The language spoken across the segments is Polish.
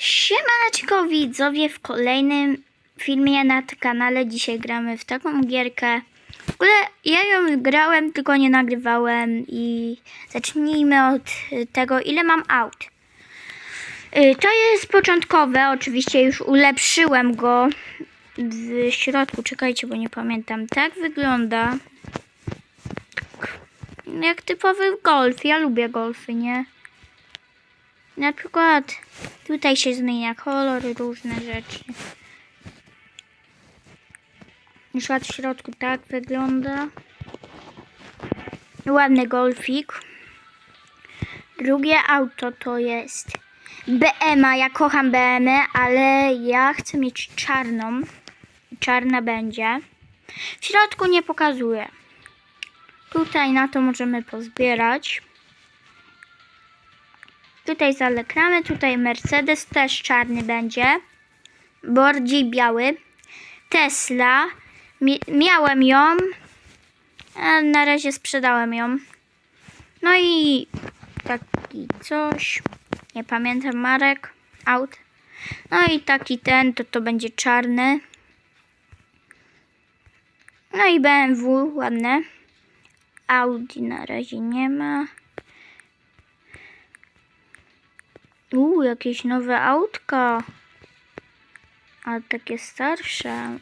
Siemaneczko widzowie w kolejnym filmie na tym kanale. Dzisiaj gramy w taką gierkę. W ogóle ja ją grałem, tylko nie nagrywałem i zacznijmy od tego, ile mam aut. Y, To jest początkowe, oczywiście już ulepszyłem go w środku. Czekajcie, bo nie pamiętam. Tak wygląda. Jak typowy golf. Ja lubię golfy, nie? Na przykład tutaj się zmienia kolor, różne rzeczy. Na przykład w środku tak wygląda. Ładny golfik. Drugie auto to jest BM. -a. Ja kocham BM, -y, ale ja chcę mieć czarną. Czarna będzie. W środku nie pokazuję. Tutaj na to możemy pozbierać. Tutaj zalekramy, tutaj Mercedes też czarny będzie. Bardziej biały. Tesla. Mi miałem ją. A na razie sprzedałem ją. No i taki coś. Nie pamiętam marek. Aut. No i taki ten, to to będzie czarny. No i BMW ładne. Audi na razie nie ma. Uuu, jakieś nowe autka. A takie starsze.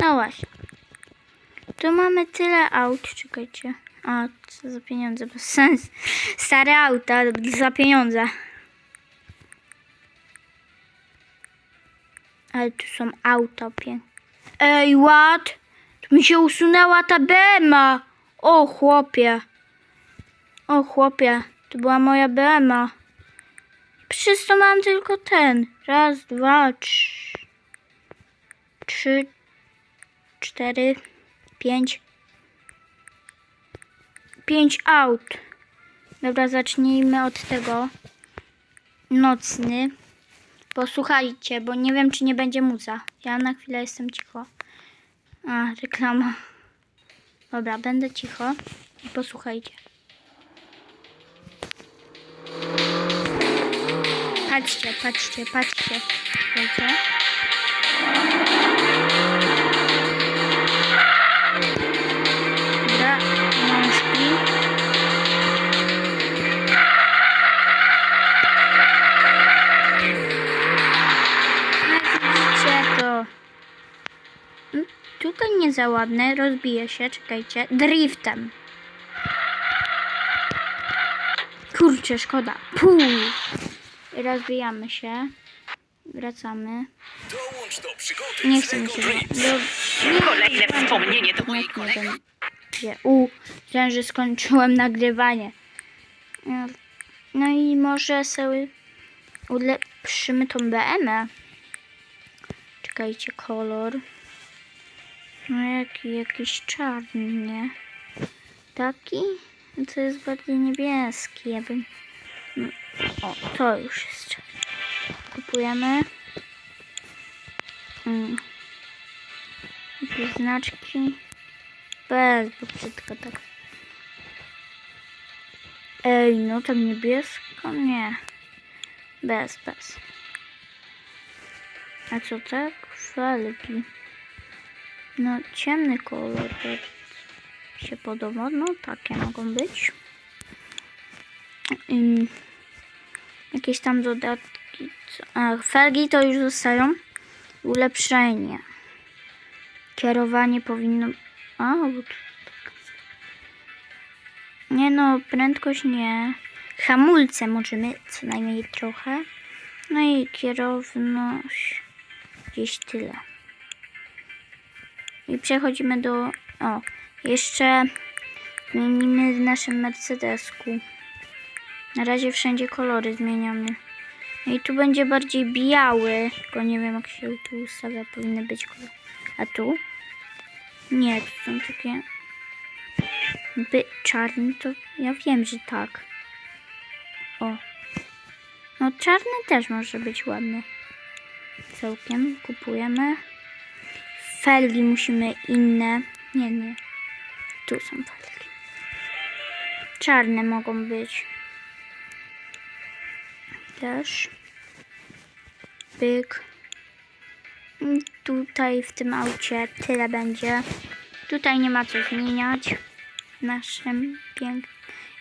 No właśnie. Tu mamy tyle aut. Czekajcie. A, co za pieniądze? Bez sens. Stare auta za pieniądze. Ale tu są auta piękne. Ej, what? Tu mi się usunęła ta BMA. O, chłopie. O, chłopie. To była moja BMA. Przez to mam tylko ten. Raz, dwa, trz- trzy, cztery, pięć. Pięć aut. Dobra, zacznijmy od tego. Nocny. Posłuchajcie, bo nie wiem, czy nie będzie muza. Ja na chwilę jestem cicho. A, reklama. Dobra, będę cicho posłuchajcie. Patrzcie, patrzcie, patrzcie. Słuchajcie. Dobra. Mm, Tutaj nie za ładne, rozbije się, czekajcie. Driftem. Kurczę, szkoda. Puh. Rozbijamy się. Wracamy. Dołącz do przygody Nie chcę mi się do... Kolejne wspomnienie do mojej Nie kolegi. U, myślałem, że skończyłem nagrywanie. No, No i może sobie ulepszymy tą BM. -ę. Czekajcie, kolor. No jaki, jakiś czarny, nie? Taki? No To jest bardziej niebieski, ja bym... O, to już jest. Kupujemy. Mm. Znaczki. Bez, bo brzydko tak. Ej, no tak niebiesko? Nie. Bez, bez. A co tak? Felgi. No, ciemny kolor się podoba. No, takie mogą być. Ym, jakieś tam dodatki. Felgi to już zostają. Ulepszenie. Kierowanie powinno... A. Nie no, prędkość nie. Hamulce możemy co najmniej trochę. No i kierowność gdzieś tyle. I przechodzimy do... O, jeszcze zmienimy w naszym Mercedesku. Na razie wszędzie kolory zmieniamy. No i tu będzie bardziej biały, tylko nie wiem jak się tu ustawia, powinny być kolory. A tu? Nie, to są takie by czarny, to ja wiem, że tak. O. No czarny też może być ładny. Całkiem kupujemy. Felgi musimy inne. Nie, nie. Tu są felgi. Czarne mogą być. Też. Pyk. I Tutaj w tym aucie tyle będzie. Tutaj nie ma co zmieniać. Naszym pięknym.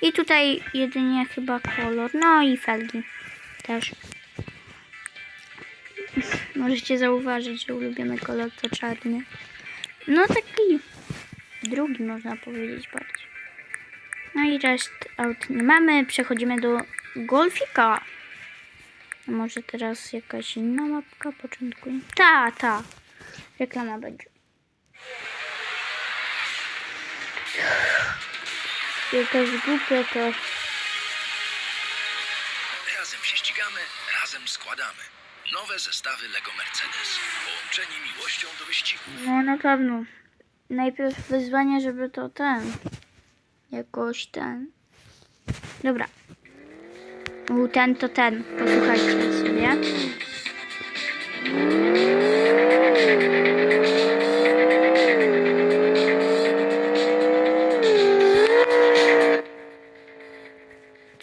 I tutaj jedynie chyba kolor. No i felgi też. Możecie zauważyć, że ulubiony kolor to czarny. No taki drugi można powiedzieć bardziej. No i reszt aut nie mamy. Przechodzimy do golfika. Może teraz jakaś inna mapka początkuję? Ta, ta. Reklama będzie. Jakaś głupia to. Razem się ścigamy, razem składamy. Nowe zestawy Lego Mercedes. Połączeni miłością do wyścigu. No na pewno. Najpierw wyzwanie, żeby to ten. Jakoś ten. Dobra. U, ten to ten. Posłuchajcie sobie.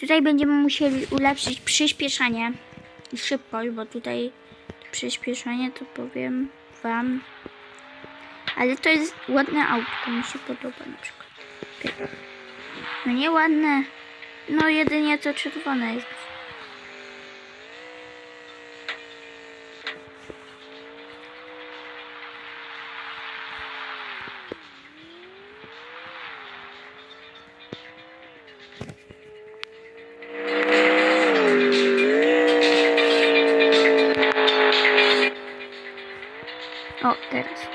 Tutaj będziemy musieli ulepszyć przyspieszenie i szybkość, bo tutaj przyspieszenie to powiem wam ale to jest ładne autko, mi się podoba na przykład. No nie ładne. No jedynie to czerwone jest. Teraz.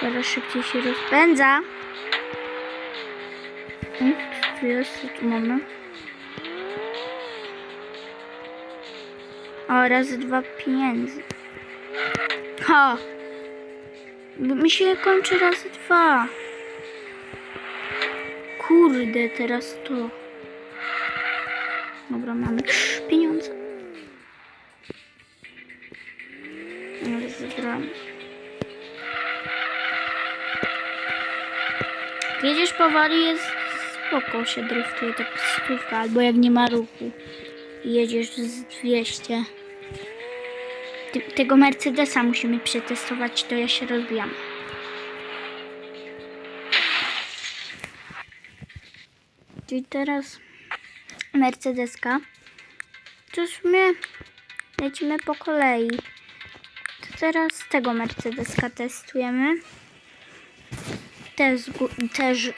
Teraz szybciej się rozpędza. Mm, Co tu jest? Tu mamy? O, razy dwa pieniędzy. Ha! Mi się kończy razy dwa. Kurde, teraz to. Dobra, mamy Zabrałem. Jedziesz powoli, jest spoko, się driftuje tak stówka, albo jak nie ma ruchu. i Jedziesz z 200. Ty, tego Mercedesa musimy przetestować, to ja się rozbijam. Czyli teraz Mercedeska. To w sumie lecimy po kolei. Teraz tego Mercedeska testujemy też, też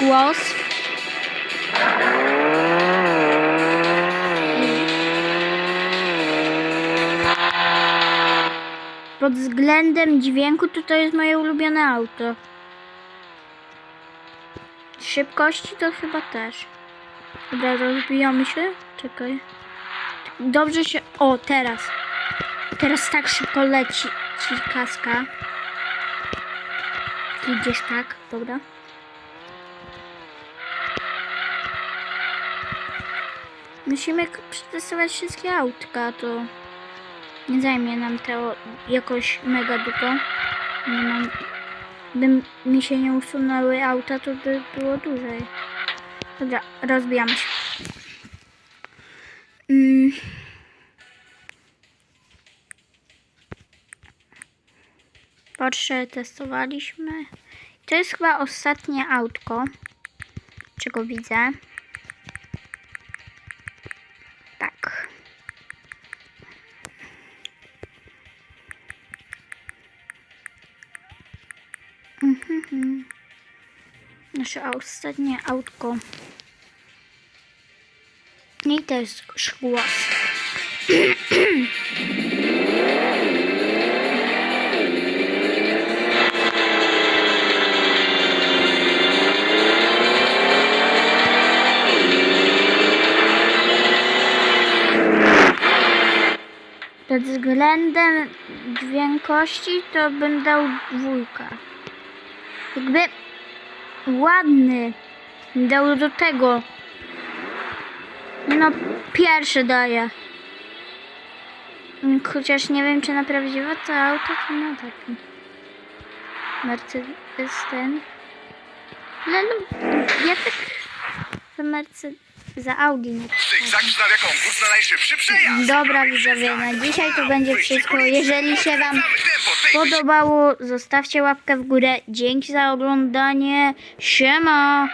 głos. Pod względem dźwięku to to jest moje ulubione auto. Szybkości to chyba też. Dobra, rozbijamy się. Czekaj. Dobrze się... O, teraz. Teraz tak szybko leci ci kaska. Idziesz tak, dobra. Musimy przetestować wszystkie autka, to nie zajmie nam to jakoś mega długo. Nie mam... By mi się nie usunęły auta, to by było dłużej. Dobra, rozbijamy się. Mm. Porsche testowaliśmy. To jest chyba ostatnie autko, czego widzę. Tak. Mhm. Nasze ostatnie autko. I to jest szkłos. Pod względem dźwiękości to bym dał dwójkę. Jakby ładny. Dał do tego. No, pierwszy daję. Mm, Chociaż nie wiem, czy na prawdziwe to auto, to na taki. Mercedes ten. Ale no, ja tak za Mercedes. Za Audi. Dobra widzowie, na dzisiaj to będzie wszystko. Jeżeli się Wam podobało, zostawcie łapkę w górę. Dzięki za oglądanie. Siema!